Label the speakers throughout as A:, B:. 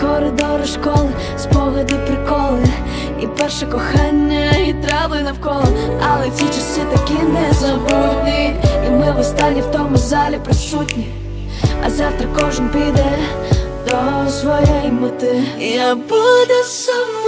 A: Коридори школи, спогади, приколи, і перше кохання, і трави навколо. Але ці часи такі незабутні. І ми в останні в тому залі присутні. А завтра кожен піде до своєї мети. Я буду сумувати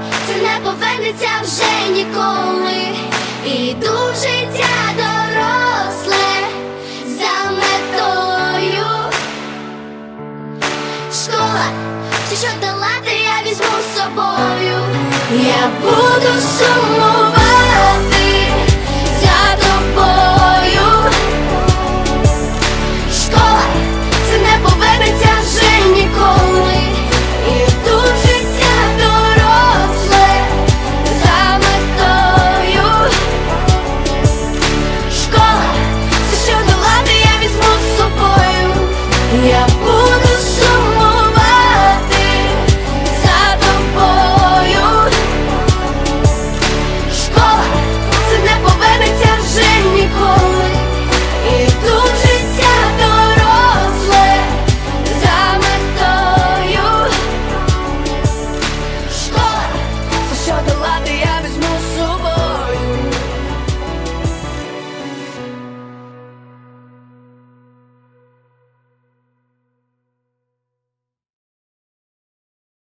B: це не повернеться вже ніколи. Іду в життя доросле за метою. Школа, все, що долати, я візьму з собою.
A: Я буду сумувати я буду.